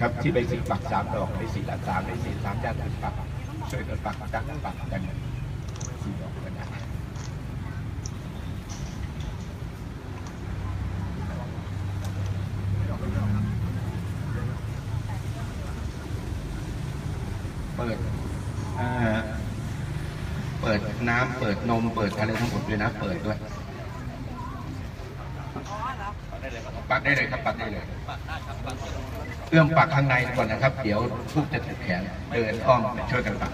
ครับที่ไปสีปักสามดอกในสีละสามในสีสามญาติปักช่วยกันปักจักปักกันสี่ดอกกันนะเปิดเอ่อเปิดน้ำเปิดนม เปิดอะไรทั้งหมดด้วยนะ เปิดด้วย ปักได้เลยครับปักได้เลยเอื้อมปักข้างในก่อนนะครับ เดี๋ยวทุกจะถึงแขนเดินอ้อมช่วยกันปัก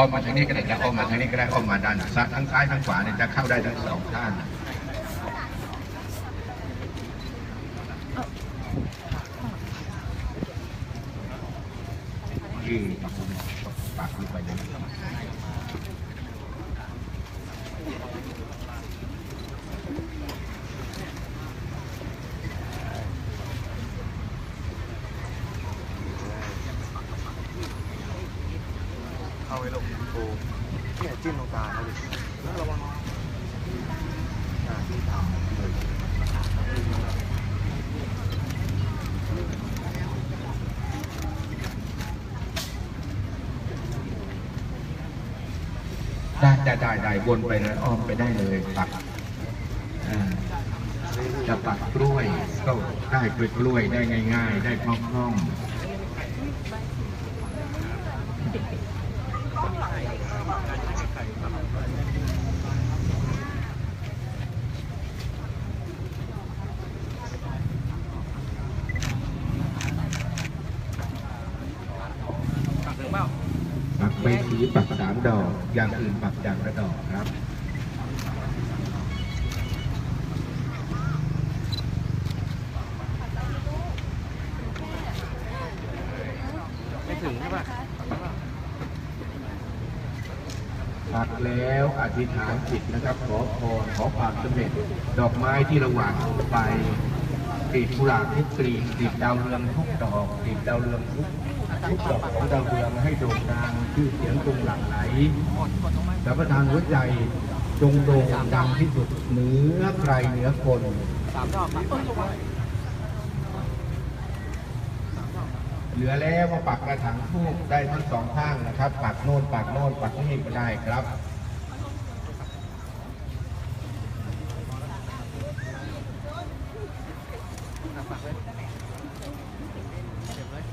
อ้อมมาทางนี้ก็ได้จะอ้อมมาทางนี้ก็ได้อ้อมมาด้านซ้ายทั้งซ้ายทั้งขวาเนี่ยจะเข้าได้ทั้งสองข้างที่ปักปักลงไปเลย เข้าไว้ลงโอ้เนี่ยจิ้มตรงกลางเขาดิแล้วระวังอ่าที่ทำเลย ได้ได้ได้วนไปแลยอ้อมไปได้เลยปักจะปักกล้วยก็ได้กล้วยกล้วยได้ง่าย ๆ ได้คล่องๆ ตักถึงเปล่า ปักใบสีปักสามดอก อย่างอื่นปักอย่างละดอกครับไม่ถึงใช่ปะปักแล้วอธิษฐานจิตนะครับ ขอพรขอความสำเร็จ ดอกไม้ที่ระหว่างไปกลีบกุหลาบทุกกลีบกลีบดาวเรืองทุกดอกกลีบดาวเรืองทุก ทุกดอกของดาวเรืองให้โด่งดังชื่อเสียงจงหลั่งไหลสัมปทานหัวใจจงโด่งดังที่สุดเหนือใครเหนือคนเหลือแล้วมาปักกระถางทูบได้ทั้งสองข้างนะครับ ปักโน่นปักโน่นปักนี่ก็ได้ครับ ปักเลยเก็บเลย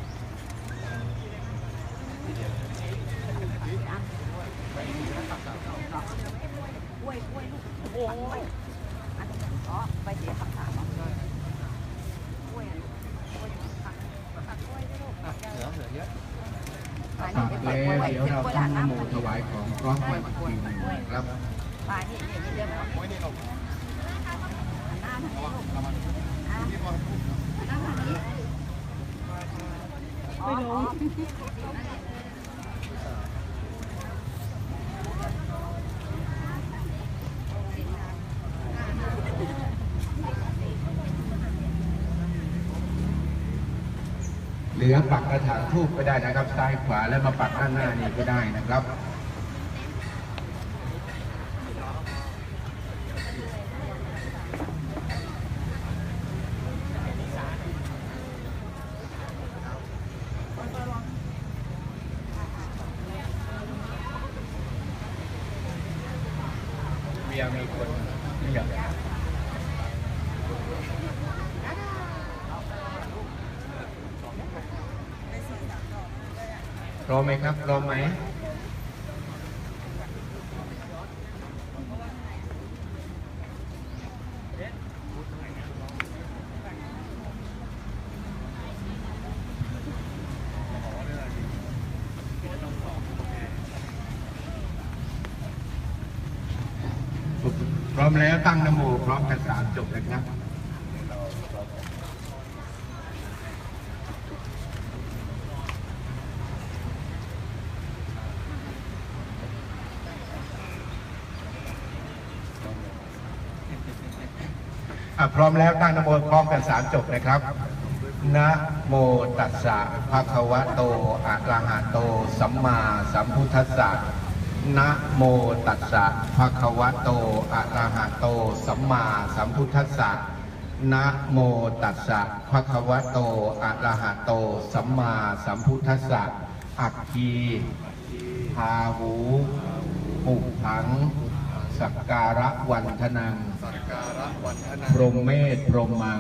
กล้วยกล้วยลูกโอ้ยอันนี้อ๋อใบเสียผักสามอะกล้วยอะกล้วยผักผักกล้วยด้วยลูก อะเหลือเหลือเยอะ ปลา ปั นี่ ก เป็น แล้ กล้ว วย เราตั้งนนโมน้ำถวายของพร้อมกันอีกทีหนึงครับปลานี่นี่เดี๋ยวหันหน้าทางนี้ลูกอะหันหน้าทางนี้ไม่รู้ ลือปักกระถางทูบก็ได้นะครับ ซ้ายขวาแล้วมาปักด้านหน้านี่ก็ได้นะครับเมียมีคนเรียก พร้อมไหมครับพร้อมไหมพร้อมแล้วตั้งนโมพร้อมกันสามจบเลยครับ พร้อมแล้วตั้งนโมพร้อมกันสามจบนะครับนะโมตัสสะภะคะวะโตอะระหะโต สัมมาสัมพุทธัสสะนะโมตัสสะภะคะวะโตอะระหะโต สัมมาสัมพุทธัสสะนะโมตัสสะภะคะวะโตอะระหะโต สัมมาสัมพุทธัสสะอัคคีพาหูปุผัง สักการะวันทนัง กการะวันทนาพรหมเมธพรหมัง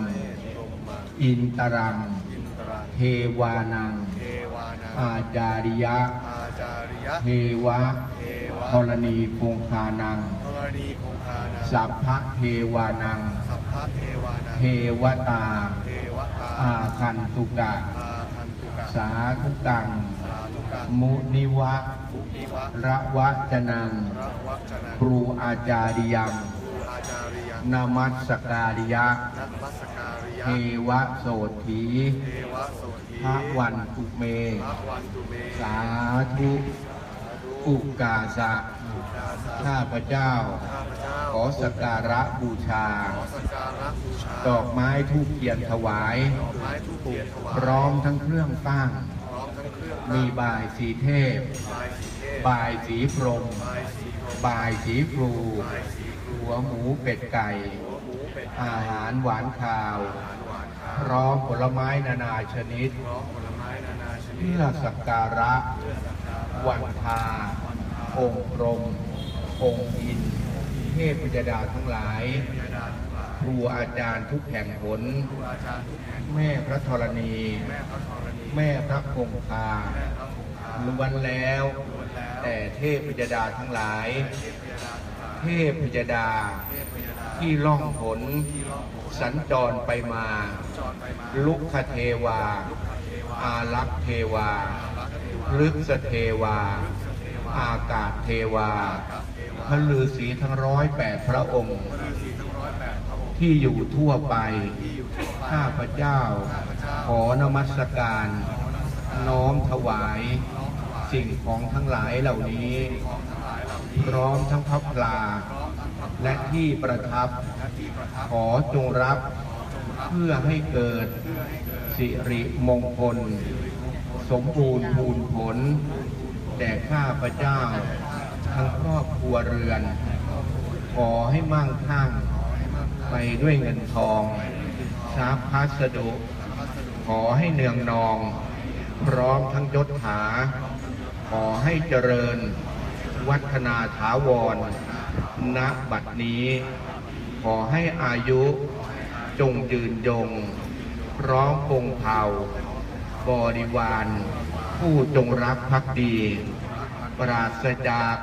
พรหมาอินตรัง อินทราเทวานัง เทวานาอาจาริยะอาจาริยะเทวะเทวะธรณีคงคานังธรณีคงคานาสัพพะเทวานัง สัพพะเทวานาเทวตา เทวตาอาคันตุกะ อาคันตุกะสาธุกัง สาธุกะมุนิวะปุนิวะระวะจนังระวัจนะครูอาจาริยังอาจาริยัง นามัสสการิยะนักมัสการิยะเทวะโสถีเทวะโสธีพระวันตุเม พระวันตุเมสาธุอุกาสะดาสาข้าพเจ้า ข้าพเจ้าขอสกการะบูชา ขอสักการะบูชาดอกไม้ทูปเทียนถวาย ดอกไม้ทูปเทียนถวายพร้อมทั้งเครื่องตั้ง พร้อมทั้งเครื่องมีบายสีเทพ บายสีเทพบายสีพรหมบายสีโรมบายสีครู บายสีครู หัวหมูเป็ดไก่หัวหมูเป็ดอาหารหวานข้าวอาหารหวานข้าวพร้อมผลไม้นานาชนิดพร้อมผลไม้นานาชนิดเพื่อสักการะ วันทา องค์พรหมองค์อินทร์เทพพยดาทั้งหลายยาดาทั้งหลาย ครูอาจารย์ทุกแห่งหนครูอาจารย์ทุกแห่งแม่พระธรณีแม่พระธรณี แม่พระคงคาแม่พระคงคาล้วนแล้วล้วนแล้ว แต่เทพพยดาทั้งหลาย เทพยดาทั้งหลายเทพพยดาเทพยาดาที่ล่องหนที่ล่องหนสัญจรไปมา ลุกขเทวา อารักษเทวารักเทวาพฤกษเทวา อากาศเทวาพระฤาษีทั้งร้อยแปดพระองค์ทั้งร้อยแปดพระองค์ที่อยู่ทั่วไปที่อยู่ทั่วไป ข้าพเจ้า ขอนมัสการ น้อมถวาย สิ่งของทั้งหลายเหล่านี้ พร้อมทั้งพระพลาพร้อมทั้งพระและที่ประทับและที่ประทับ ขอจงรับเพื่อให้เกิดสิริมงคล สมบูรณ์พูนผล แด่ข้าพระเจ้า ทั้งครอบครัวเรือน ขอให้มั่งคั่งไปด้วยเงินทองทรัพย์พัสดุ ขอให้เนืองนอง พร้อมทั้งยศถา ขอให้เจริญ วัฒนาถาวร ณ บัดนี้ ขอให้อายุจงยืนยง พร้อมพงเผ่า บริวาร ผู้จงรักภักดี ปราศจาก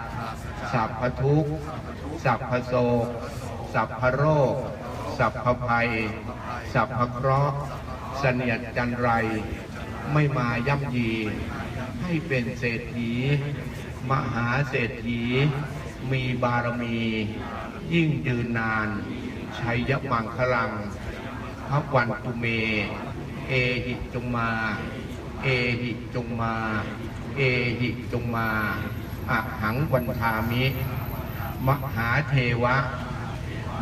สัพพทุกข์ สัพพโศก สัพพโรค สัพพภัย สัพพเคราะห์เสนียดจันไร ไม่มาย่ำยี ให้เป็นเศรษฐี มหาเศรษฐี มีบารมี ยิ่งยืนนาน ชัยยมังคลังพระวันตุเม เอหิจงมา เอหิจงมา เอหิจงมาอะหังวันทามิ มหาเทวะ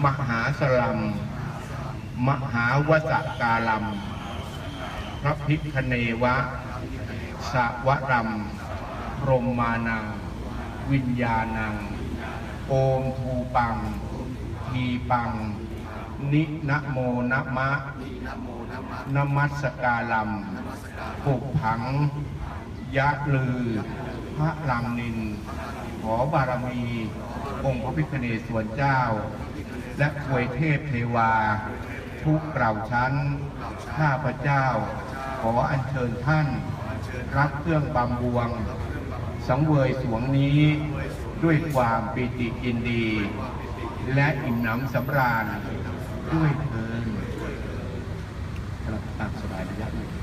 มหาสลัม มหาวสกาลัม พระพิคเนวะ สวรัม รหมานัง วิญญาณัง โอมทูปัง ทีปัง นินะโมนะมะนะมัสการลัมปุกผัง ยะลือ พระลังนิน ขอบารมี องค์พระพิฆเนศส่วนเจ้า และถวยเทพเทวา ทุกเกล่าวชั้น ข้าพระเจ้า ขออัญเชิญท่าน รับเครื่องบำบวง สังเวยสวงนี้ด้วยความปิติยินดี และอิ่มหนำสำราญด้วยเทินกลับตามสบายระยะหนึ่ง